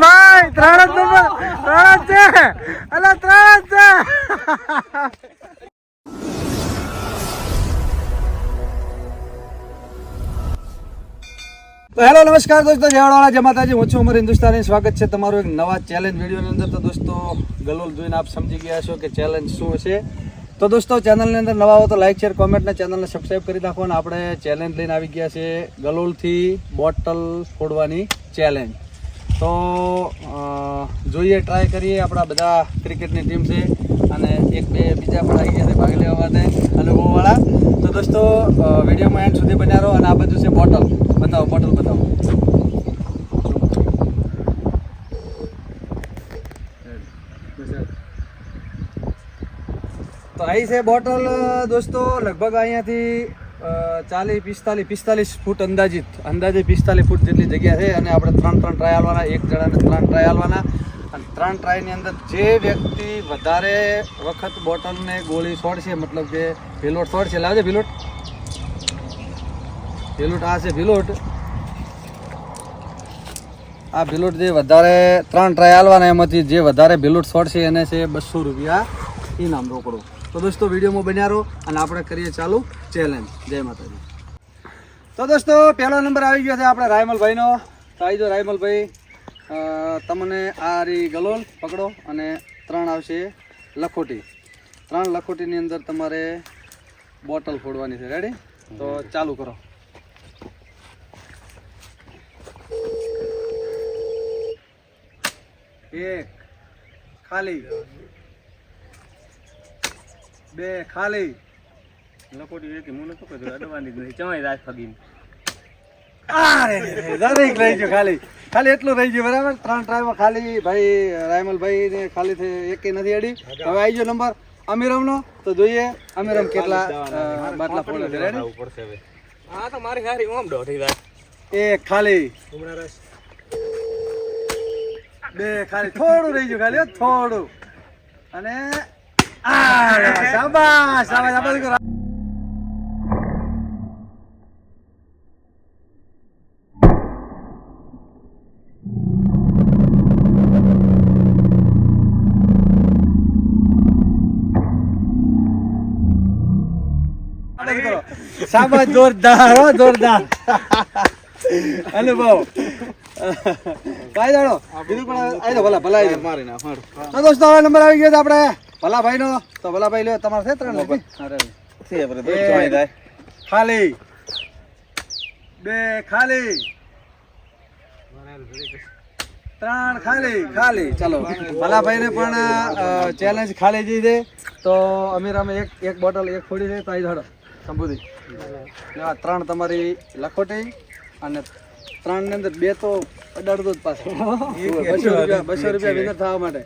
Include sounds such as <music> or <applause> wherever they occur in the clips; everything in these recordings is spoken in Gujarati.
ભાઈ ત્રણ જ નંબર ત્રણ જ છે અલા ત્રણ જ છે તો હેલો નમસ્કાર દોસ્તો જયવાળા જય માતાજી. હું છું અમર હિન્દુસ્તાની. સ્વાગત છે તમારું એક નવા ચેલેન્જ વિડીયોની અંદર. તો દોસ્તો ગલોલ જોઈને આપ સમજી ગયા છો કે ચેલેન્જ શું છે? તો દોસ્તો, ચેનલની અંદર નવા હો તો લાઇક શેર કોમેન્ટ ને ચેનલને સબસ્ક્રાઈબ કરી નાખો અને આપણે ચેલેન્જ લઈને આવી ગયા છે ગલોલથી બોટલ ફોડવાની ચેલેન્જ તો જોઈએ ટ્રાય કરીએ આપણા બધા ક્રિકેટની ટીમ છે અને એક, બે બીજા પણ આવી ગયા છે ભાગ લેવા માટે અનુભવવાળા. તો દોસ્તો વિડીયોમાં એન્ડ સુધી બન્યા રહો અને આ બધું છે બોટલ. બતાવો બોટલ બતાવો. તો છે બોટલ દોસ્તો, લગભગ અહીંયાથી ચાલીસ, પિસ્તાલીસ પિસ્તાલીસ ફૂટ અંદાજિત, અંદાજે પિસ્તાલીસ ફૂટ જેટલી જગ્યા છે અને આપણે ત્રણ ત્રણ ટ્રાય આવવાના એક જણાને ત્રણ ટ્રાય આલવાના અને ત્રણ ટ્રાયની અંદર જે વ્યક્તિ વધારે વખત બોટલને ગોળી છોડશે, મતલબ કે ભીલોટ છોડશે, લાવજે ભીલોટ ભીલોટ આ છે ભીલોટ આ ભીલોટ જે વધારે, ત્રણ ટ્રાય આવવાના એમાંથી જે વધારે ભીલોટ છોડશે, એને છે બસો રૂપિયા ઇનામ રોકડો. તો દોસ્તો, વિડીયોમાં બન્યા રહો અને આપણે કરીએ ચાલુ ચેલેન્જ જય માતાજી. તો દોસ્તો, પહેલો નંબર આવી ગયો છે આપણે રાયમલભાઈનો. તો આવી જાઓ રાયમલભાઈ. તમને આ રી ગલોલ પકડો અને ત્રણ આવશે લખોટી. ત્રણ લખોટીની અંદર તમારે બોટલ ફોડવાની છે. રેડી તો ચાલુ કરો. એક, ખાલી. બે ખાલી. લખોટી એક મું તો કીધું અડવાની જ નહીં ચમાઈ રાત ફગીને. દરેક રહી ગયું ખાલી. ખાલી એટલું રહી ગયું બરાબર? ત્રણ ટ્રાયમાં ખાલી ભાઈ રાયમલભાઈ ને ખાલી એકે નથી અડી. હવે આવી ગયો નંબર અમીરમનો. તો જોઈએ અમીરમ કેટલા બાટલા ફોડે છે? હા તો મારી હારી ઓમ ખાલી. બે ખાલી. થોડું રહી ગયું ખાલી થોડું. અને શાબાશ શાબાશ કરો. શાબાશ જોરદાર હો જોરદાર અનુભવ કાઈ જાણો બીજું પણ આવી ભલા ભલા આવી. મારી ના મારું તો દોસ્તો હવે નંબર આવી ગયો છે આપણે ભલાભાઈ નો તો ભલાભાઈ લ્યો તમારે છે ત્રણ જાય. ખાલી. બે ખાલી. ત્રણ ખાલી ખાલી. ચાલો ભલાભાઈ ને પણ ચેલેન્જ ખાલી જી દે તો અમીર અમે એક એક બોટલ એક ફોડી છે તો આવી ધડો સંબોધી ત્રણ તમારી લખોટી અને ત્રણની અંદર બે તો અડાડતો જ પાછો. બસો રૂપિયા બસો રૂપિયા વિનર થવા માટે.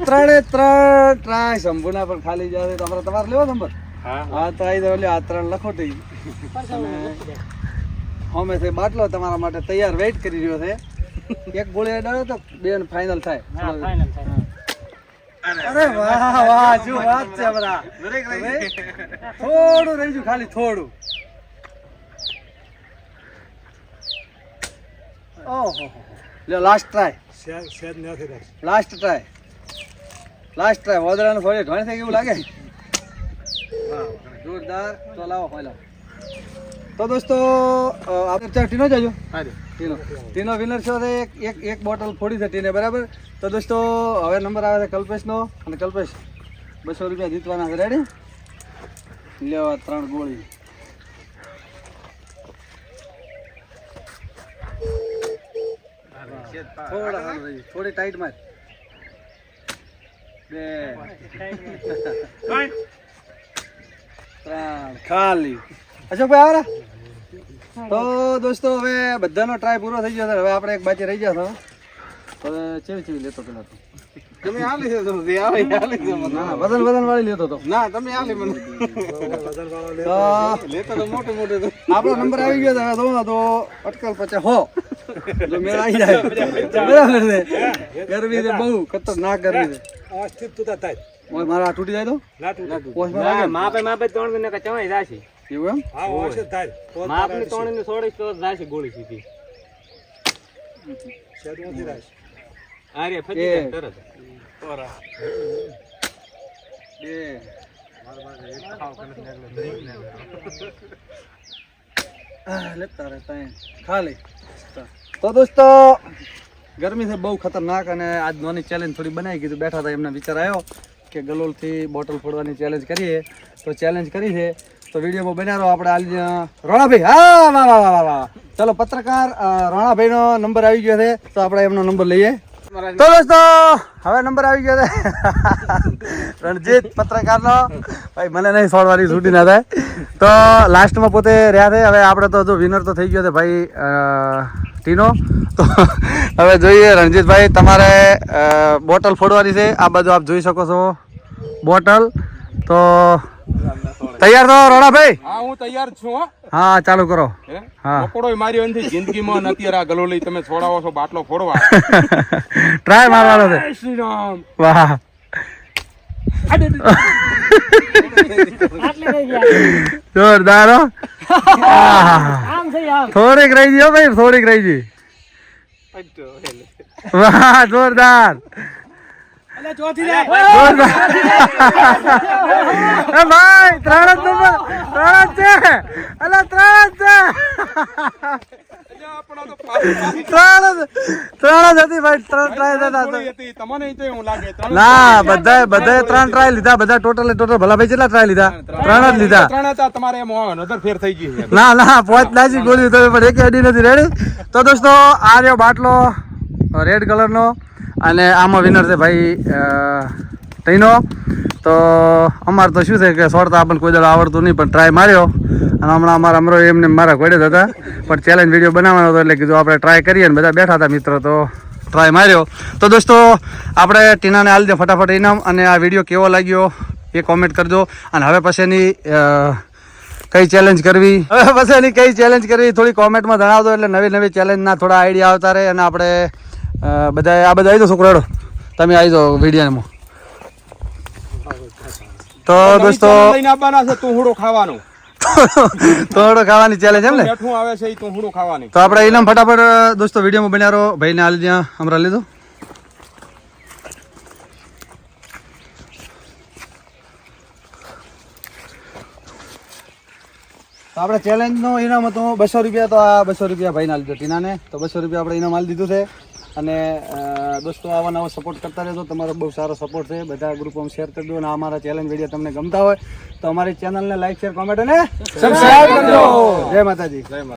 ત્રણે ત્રણ ટ્રાય સંપૂર્ણ પણ ખાલી. જશે તમારે તમારે લેવો નંબર હા તો આવી લ્યો આ ત્રણ લખોટી અને હમે બાટલો તમારા માટે તૈયાર વેઇટ કરી રહ્યો છે એક ગોળી અડાડો તો બે ફાઇનલ થાય. અરે વાહ વાહ જો વાત છે બરા. થોડું રહી ગયું ખાલી થોડું. ઓહો. લ્યો last try last try last try વદરાનું ફળે ઢોળ થઈ ગયું લાગે? જોરદાર. તો લાવો હોય લાવો તો દોસ્તો આપણે ચાલ ટીનો જજો ટીનો. ટીનો વિનર છે એક એક એક બોટલ ફોડી છે ટીને બરાબર? તો દોસ્તો હવે નંબર આવે છે કલ્પેશનો. અને કલ્પેશ બસો રૂપિયા જીતવાના છે. રેડી લેવા ત્રણ ગોળી. થોડા થોડી ટાઈટ માર. બે. ત્રણ. ખાલી. અશોકભાઈ આવે તો દોસ્તો હવે બધાનો ટ્રાય પૂરો થઈ ગયો છે હવે આપણે એક બાકી રહી ગયા તો હવે ચેવી ચેવી લેતો પેલા તો તમે આ લીધો તો આવે ના વજન વજન વાળી લેતો તો ના તમે આલી મને તો લેતા તો મોટે મોટે તો આપણો નંબર આવી ગયો હવે તો તો અટકલ પચાસ હો જો મેળ આવી જાય બરાબર છે ગરમી છે બહુ ખતરનાક ગરમી છે મારા આ તૂટી જાય તો પોસ્ટમાં તૂટી ને? માપે માપે ત્રણ મહિના ચવાઈ જાશે એવું એમ? ગોળી સીધી. અરે ફજી જાય તરત. તો દોસ્તો ગરમી છે બહુ ખતરનાક અને આજ નોની ચેલેન્જ થોડી બનાવી કીધું. બેઠા હતા એમને વિચાર આવ્યો કે ગલોલથી બોટલ ફોડવાની ચેલેન્જ કરીએ. તો ચેલેન્જ કરી છે. તો વિડીયોમાં બન્યા રહો આપણે રોણાભાઈ. હા વાહ વાહ વાહ વાહ ચલો પત્રકાર રોણાભાઈનો નંબર આવી ગયો છે. તો આપણે એમનો નંબર લઈએ. તો દોસ્તો હવે નંબર આવી ગયો છે. <laughs> રણજીત પત્રકારનો. ભાઈ મને નહીં સોળવાની છૂટી ના થાય. તો લાસ્ટમાં પોતે રહ્યા છે. હવે આપણે તો જો વિનર તો થઈ ગયો છે ભાઈ ટીનો. તો હવે જોઈએ રણજીતભાઈ તમારે બોટલ ફોડવાની છે. આ બાજુ આપ જોઈ શકો છો બોટલ. તો તૈયાર તો રોણાભાઈ હા હું તૈયાર છું હા. ચાલુ કરો. હા. પકોડોય મારી અંધી જિંદગીમાં ને અત્યારે આ ગલોલી તમે છોડાવો છો બાટલો ફોડવા. <laughs> ટ્રાય મારવાનો છે. શ્રી રામ. વાહ. જોરદાર. થોડીક રહી હો ભાઈ થોડીક રહી ગઈ વાહ જોરદાર. ભાઈ ત્રણ જ નંબર જ છે. અલા જ છે. ના બધા બધા ત્રણ ટ્રાય લીધા બધા ટોટલ ટોટલ ભલા ભાઈ કેટલા ટ્રાય લીધા? ત્રણ જ લીધા. ત્રણ હતા તમારે નજર ફેર થઈ ગઈ ના ના પોચ નાસી ગોળી તમે પણ એક અડી નથી. રેડી તો દોસ્તો આ રહ્યો બાટલો રેડ કલરનો અને આમાં વિનર છે ભાઈ ટીનો. તો અમારે તો શું છે કે સોડતા આપણને કોઈ દળ આવડતું નહીં, પણ ટ્રાય માર્યો. અને હમણાં અમારા અમરો એમને મારા ઘોડે હતા. પણ ચેલેન્જ વીડિયો બનાવવાનો હતો, એટલે કીધું આપણે ટ્રાય કરીએ ને બધા બેઠા હતા મિત્રો, તો ટ્રાય માર્યો. તો દોસ્તો, આપણે ટીનાને હાલ દે ફટાફટ ઇનામ, અને આ વીડિયો કેવો લાગ્યો એ કોમેન્ટ કરજો. અને હવે પછીની કઈ ચેલેન્જ કરવી? હવે પછી એની કઈ ચેલેન્જ કરવી થોડી કોમેન્ટમાં જણાવજો, એટલે નવી નવી ચેલેન્જના થોડા આઈડિયા આવતા રહે અને આપણે બધા આ બધા આવી દો છોકરાડો. તમે આવી જાઓ વિડીયોમાં. તો દોસ્તો તમે છે તું હુડો ખાવાનું <laughs> ખાવાની ચેલેન્જ એમ ને? બેઠું આવે છે ઈ તું ખાવાની. તો આપણે ઇનામ ફટાફટ દોસ્તો વિડીયોમાં બન્યા રહો. ભાઈને હાલ ત્યાં હમણાં લીધો. તો આપણે ચેલેન્જનો ઇનામ હતું બસો રૂપિયા તો આ બસો રૂપિયા ભાઈને હાલ દીધો ટીનાને. તો બસો રૂપિયા આપણે ઇનામ હાલ દીધું છે. અને દોસ્તો આવા નવા સપોર્ટ કરતા રહેજો. તમારો બહુ સારો સપોર્ટ છે. બધા ગ્રુપમાં શેર કરી દો અને અમારા ચેલેન્જ વીડિયો તમને ગમતા હોય તો અમારી ચેનલને લાઈક શેર કોમેન્ટ અને સબસ્ક્રાઈબ કરજો. જય માતાજી. જય માતા